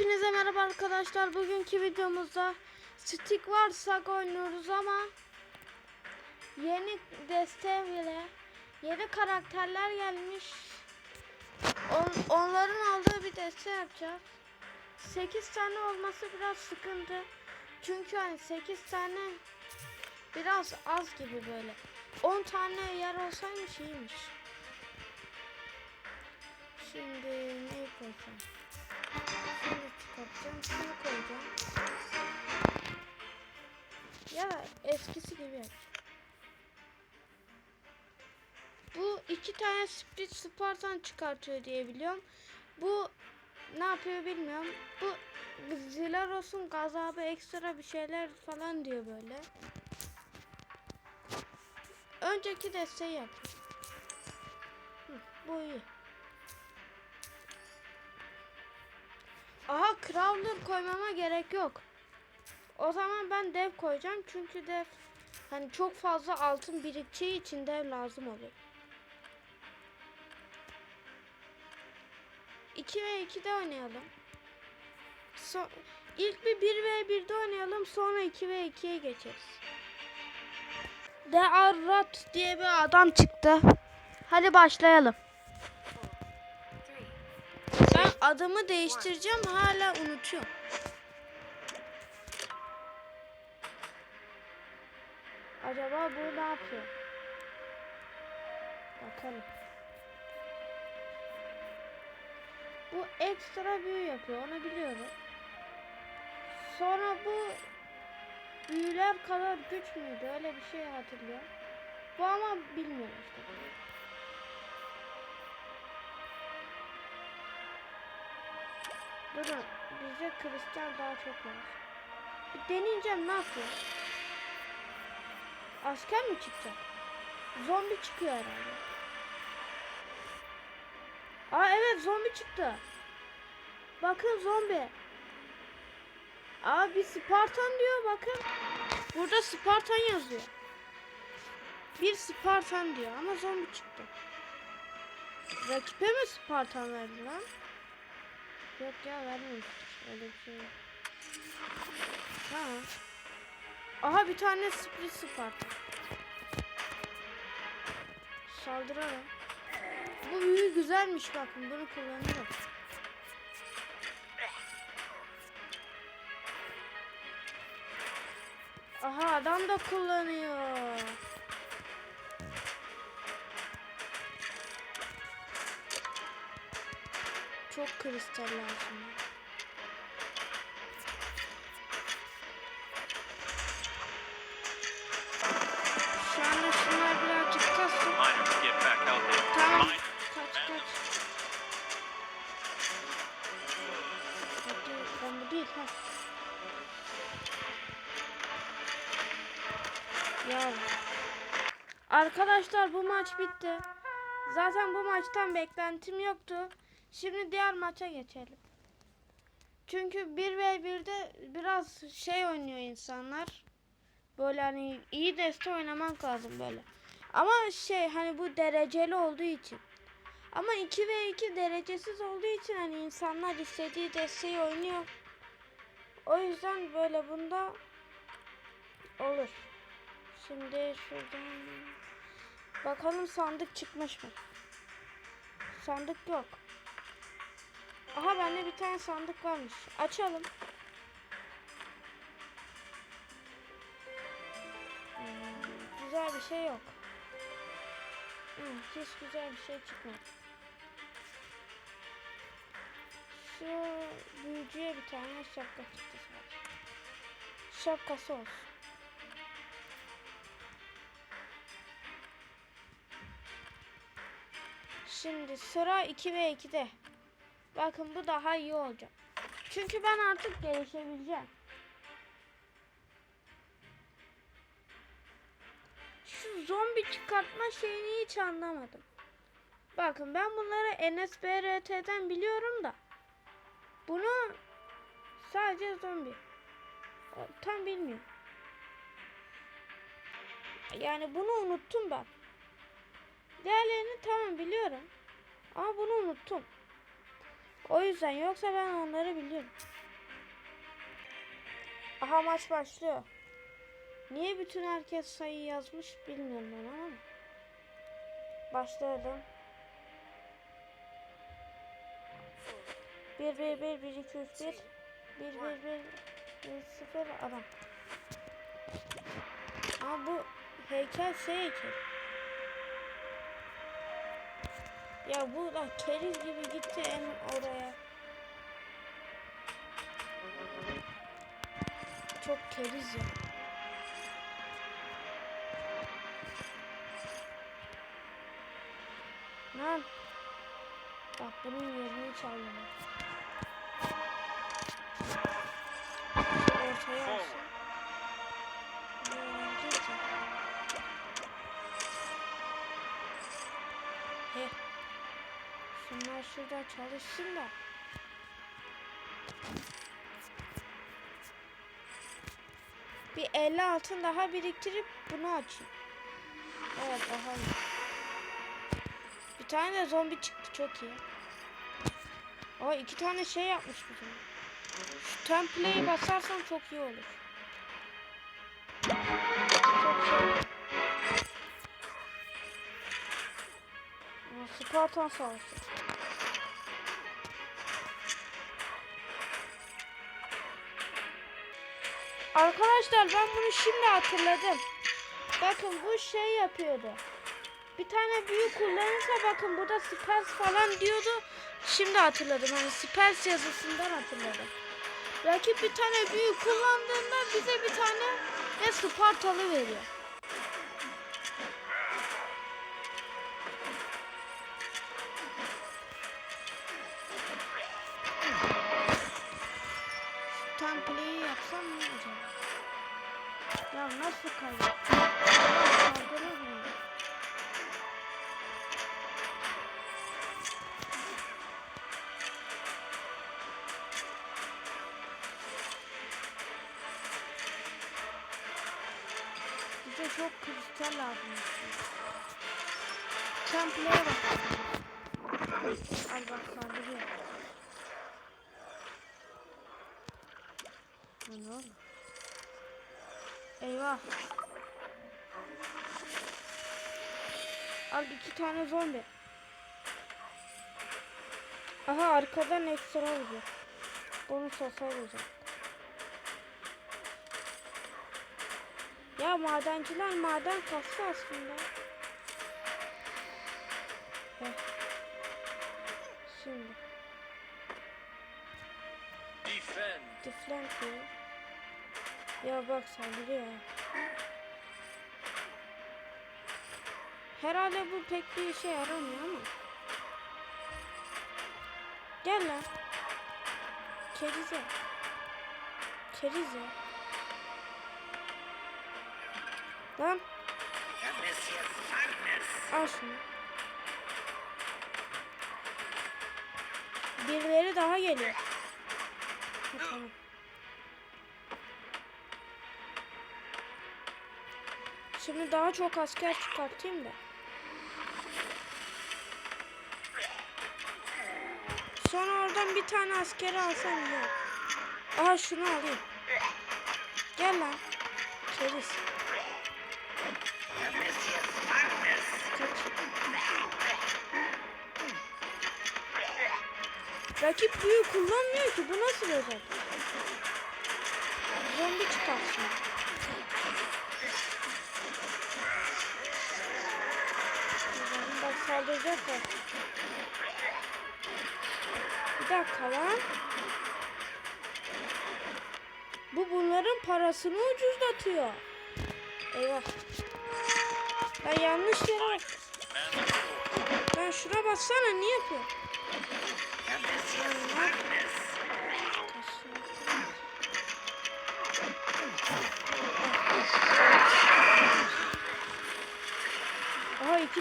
Hepinize merhaba arkadaşlar. Bugünkü videomuzda Stick War Saga oynuyoruz ama yeni deste ile yeni karakterler gelmiş. On- onların aldığı bir deste yapacağız. 8 tane olması biraz sıkıntı. Çünkü hani 8 tane biraz az gibi böyle. 10 tane yer olsaymış iyiymiş. Şimdi neyi koysam? Şunu çıkartacağım, şunu koyacağım. Ya eskisi gibi yap. Bu iki tane Split Spartan çıkartıyor diye biliyorum. Bu ne yapıyor bilmiyorum. Bu Zilaros'un gazabı ekstra bir şeyler falan diyor böyle. Önceki desteği yapıyor. Hı, bu iyi. Aha Crawler koymama gerek yok. O zaman ben dev koyacağım çünkü dev hani çok fazla altın birikeceği için dev lazım oluyor. 2 ve 2'de oynayalım. So ilk bir 1 ve 1'de oynayalım sonra 2 ve 2'ye geçeriz. De Arrat diye bir adam çıktı. Hadi başlayalım. Adımı değiştireceğim hala unutuyorum. Acaba bu ne yapıyor? Bakalım. Bu ekstra büyü yapıyor onu biliyorum. Sonra bu büyüler kadar güç müydü öyle bir şey hatırlıyorum. Bu ama bilmiyorum işte. Durun. Bize kristal daha çok lazım. Bir deneyeceğim ne yapıyor? Asker mi çıkacak? Zombi çıkıyor herhalde. Aa evet zombi çıktı. Bakın zombi. Aa bir Spartan diyor bakın. Burada Spartan yazıyor. Bir Spartan diyor ama zombi çıktı. Rakibe mi Spartan verdi lan? Yok ya vermemiş. Öyle bir şey. Ha. Aha bir tane split Spartan. Saldıralım. Bu büyü güzelmiş bakın bunu kullanırım. Aha adam da kullanıyor. Çok kristal lazım. Şu anda şunlar birazcık kalsın. Tamam. Kaç kaç. Hadi ben bu değil ha. Ya. Arkadaşlar bu maç bitti. Zaten bu maçtan beklentim yoktu. Şimdi diğer maça geçelim. Çünkü 1 ve 1'de biraz şey oynuyor insanlar. Böyle hani iyi deste oynamak lazım böyle. Ama şey hani bu dereceli olduğu için. Ama 2 ve 2 derecesiz olduğu için hani insanlar istediği desteği oynuyor. O yüzden böyle bunda olur. Şimdi şuradan bakalım sandık çıkmış mı? Sandık yok. Aha bende bir tane sandık varmış. Açalım. Hmm, güzel bir şey yok. Hmm, hiç güzel bir şey çıkmadı. Şu büyücüye bir tane şapka çıktı sadece. Şapkası olsun. Şimdi sıra 2 ve 2'de. Bakın bu daha iyi olacak. Çünkü ben artık gelişebileceğim. Şu zombi çıkartma şeyini hiç anlamadım. Bakın ben bunları NSBRT'den biliyorum da. Bunu sadece zombi. Tam bilmiyorum. Yani bunu unuttum ben. Diğerlerini tamam biliyorum. Ama bunu unuttum. O yüzden yoksa ben onları biliyorum. Aha maç başlıyor. Niye bütün herkes sayı yazmış bilmiyorum ben ama. Başladım. 1 1 1 1 2 3 1 1 1 1 1 0 adam. Ama bu heykel şey heykel. Ya bu da keriz gibi gitti en oraya. Çok keriz ya. Lan. Bak bunun yerini çaldım. Ortaya alsın. Şunlar şurada çalışsın da. Bir 50 altın daha biriktirip bunu açayım. Evet daha iyi. Bir tane de zombi çıktı çok iyi. Aa iki tane şey yapmış bu zaman. Şu temple'yi basarsam çok iyi olur. Çok şey. Spartan savaşı. Arkadaşlar ben bunu şimdi hatırladım. Bakın bu şey yapıyordu. Bir tane büyü kullanırsa bakın burada spells falan diyordu. Şimdi hatırladım. Hani spells yazısından hatırladım. Rakip bir tane büyü kullandığında bize bir tane de Spartalı veriyor. Çok kristal lazım. Temple'ye bak. Al bak saldırıyor. Ne oldu? Eyvah. Al iki tane zombi. Aha arkadan ekstra vuruyor. Bonus hasar olacak. Ya madenciler maden kastı aslında. Heh. Şimdi. Defend. Defland diyor. Ya bak saldırıyor. ha. Herhalde bu pek bir işe yaramıyor ama. Gel lan. Kerize. Kerize. Lan al şunu. Birileri daha geliyor. Şimdi daha çok asker çıkartayım da. Sonra oradan bir tane askeri alsam olur. Aha şunu alayım. Gel lan. Keriz. Rakip büyü kullanmıyor ki. Bu nasıl özel? Zombi çıkarsın. Bak saldıracaklar. Bir dakika lan. Bu bunların parasını ucuzlatıyor. Eyvah. Ben yanlış yere bak. Ben şuna bassana niye yapıyor?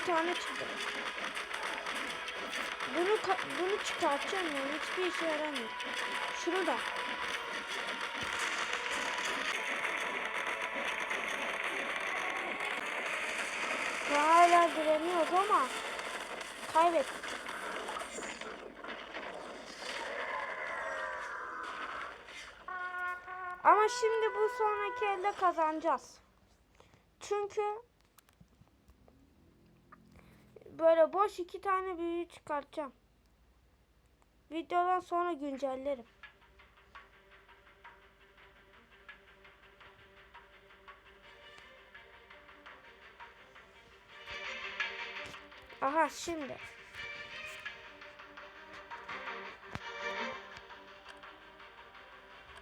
tane çıktı. Bunu bunu çıkartacağım yani hiçbir işe yaramıyor. Şunu da. Hala direniyoruz ama kaybettik. Ama şimdi bu sonraki elde kazanacağız. Çünkü böyle boş iki tane büyüyü çıkartacağım. Videodan sonra güncellerim. Aha şimdi.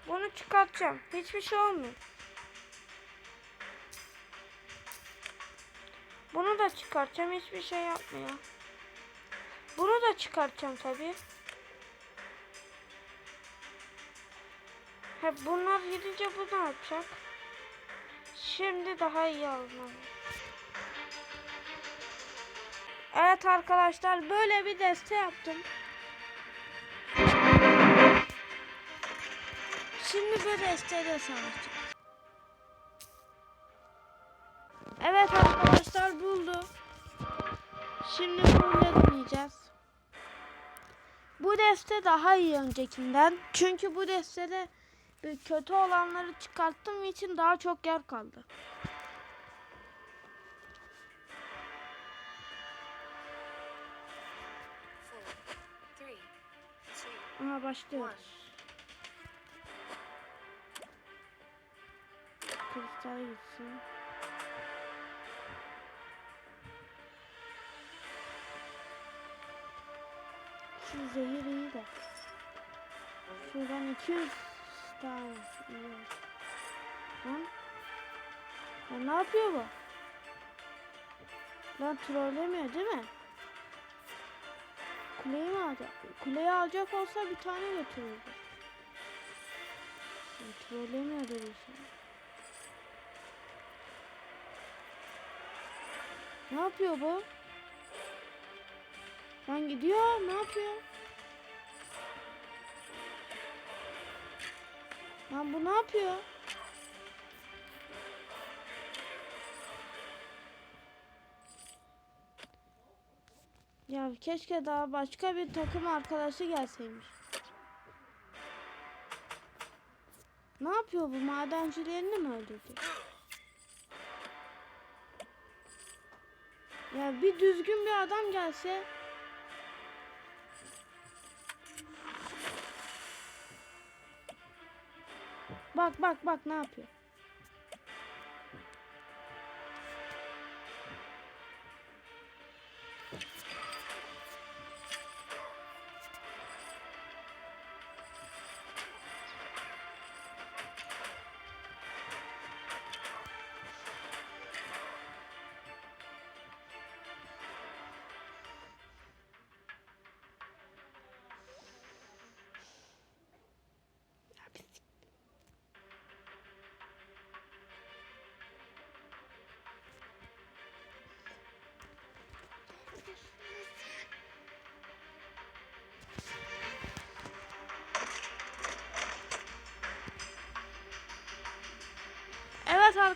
Bunu çıkartacağım. Hiçbir şey olmuyor. Bunu da çıkartacağım. Hiçbir şey yapmıyor. Bunu da çıkartacağım tabii. Hep bunlar gidince bu ne yapacak? Şimdi daha iyi almalı. Evet arkadaşlar böyle bir deste yaptım. Şimdi bu desteyle savaşacağım. Bu deste daha iyi öncekinden. Çünkü bu destede bir kötü olanları çıkarttığım için daha çok yer kaldı. Aha başlıyoruz. Kristal gitsin. Şu zehir iyi de. Şuradan 200 tane. Lan. Lan ne yapıyor bu? Lan trollemiyor değil mi? Kuleyi mi alacak? Kuleyi alacak olsa bir tane götürürdü. Ya, Trollemiyor dedi şey. Ne yapıyor bu? Lan gidiyor. Ne yapıyor? Lan bu ne yapıyor? Ya keşke daha başka bir takım arkadaşı gelseymiş. Ne yapıyor bu madencilerini mi öldürdü? Ya bir düzgün bir adam gelse Bak bak bak ne yapıyor?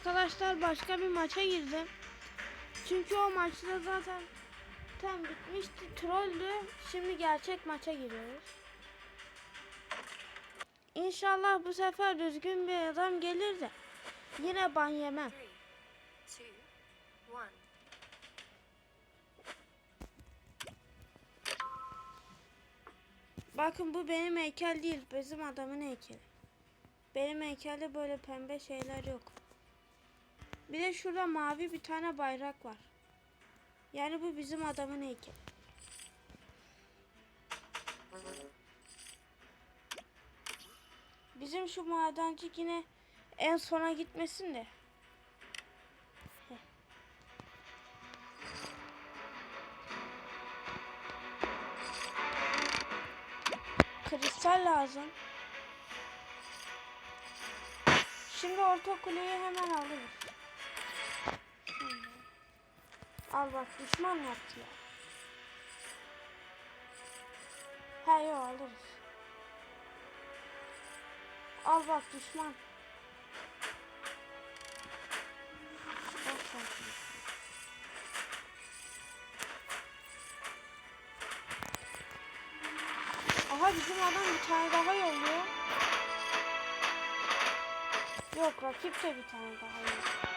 Arkadaşlar başka bir maça girdim. Çünkü o maçta zaten tam bitmişti. Trolldü. Şimdi gerçek maça giriyoruz. İnşallah bu sefer düzgün bir adam gelir de yine ban yemem. Bakın bu benim heykel değil. Bizim adamın heykeli. Benim heykelde böyle pembe şeyler yok. Bir de şurada mavi bir tane bayrak var. Yani bu bizim adamın heykeli. Bizim şu madenci yine en sona gitmesin de. Kristal lazım. Şimdi orta kuleyi hemen alırız. Al bak düşman yaptı ya. He yo alırız. Al bak düşman. Aha bizim adam bir tane daha yolluyor. Yok rakip de bir tane daha iyi.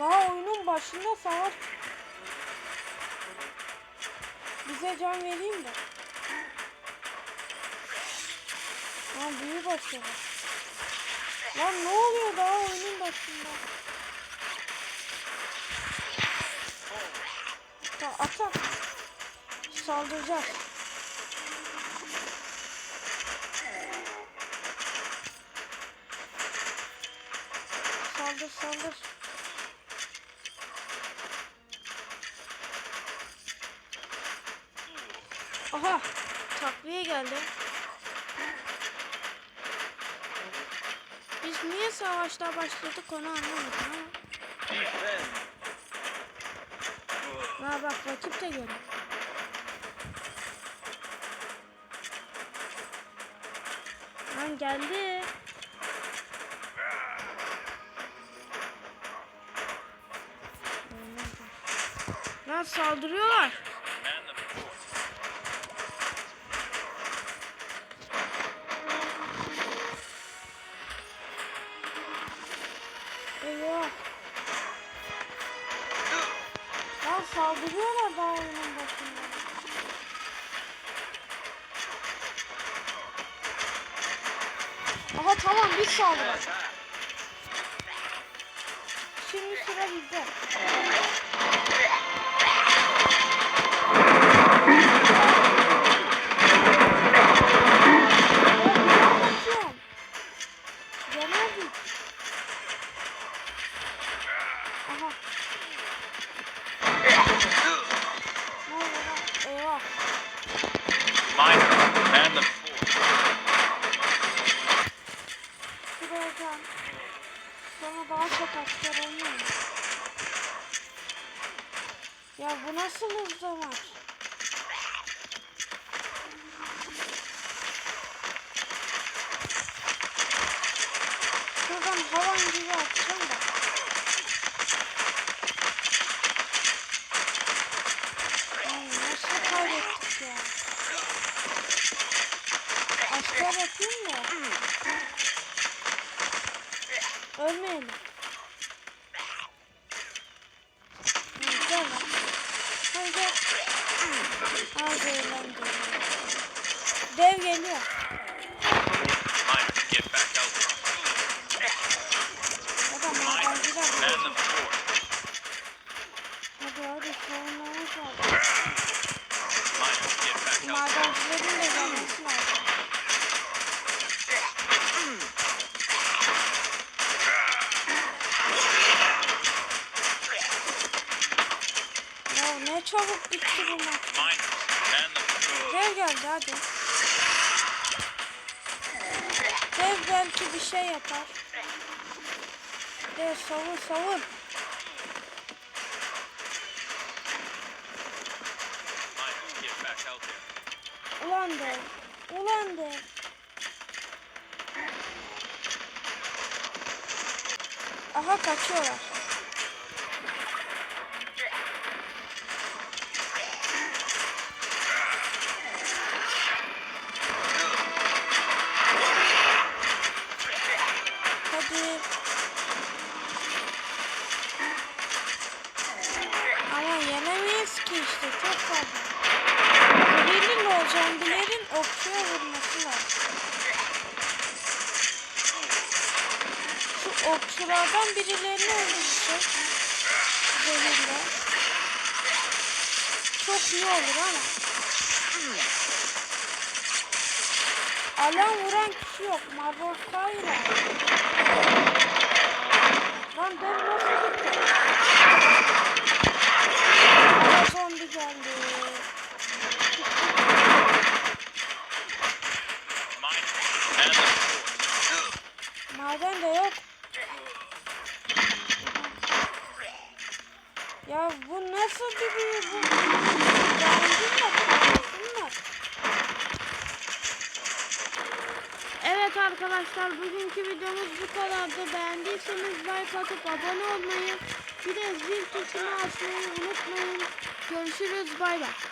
Daha oyunun başında savaş. Bize can vereyim de. Lan büyü basıyor. Lan ne oluyor daha oyunun başında? Ta ata. Saldıracağız. Saldır saldır. Aha takviye geldi. Biz niye savaşta başladık onu anlamadım ama. Ha bak rakip de geliyor. Lan geldi. Lan saldırıyorlar. Saldırıyorlar daha oyunun başında. Aha tamam biz saldıralım. Şimdi sıra bizde. Ölmeyelim. Lan. Hadi. Hadi eğlenceli. Dev geliyor. Minor, get back out there. Ya da madenciler And geliyor. the four. Hadi hadi savunmamız lazım. Minor, get back out there. Madencilerin de gelmesi lazım. Ya ne çabuk bitti bu maç. Minor and the four. Dev geldi hadi. Dev belki bir şey yapar. Dev out there. Ulan dev. Ulan dev. Aha kaçıyorlar. Hadi. Ama yenemeyiz ki işte çok fazla. Zehirli o zombilerin okçuya vurması lazım. Şu okçulardan birilerini öldürsek zehirle. Çok iyi olur ama. Alan vuran kişi yok. Marvel Fire. Lan dev nasıl gitti? Aa, zombi geldi. Maden de yok. Ya bu nasıl bir büyü bu? Beğendin mi? Beğendin mi? Evet arkadaşlar bugünkü videomuz bu kadardı. Beğendiyseniz like atıp abone olmayı Bir de zil tuşunu açmayı unutmayın. Görüşürüz bay bay.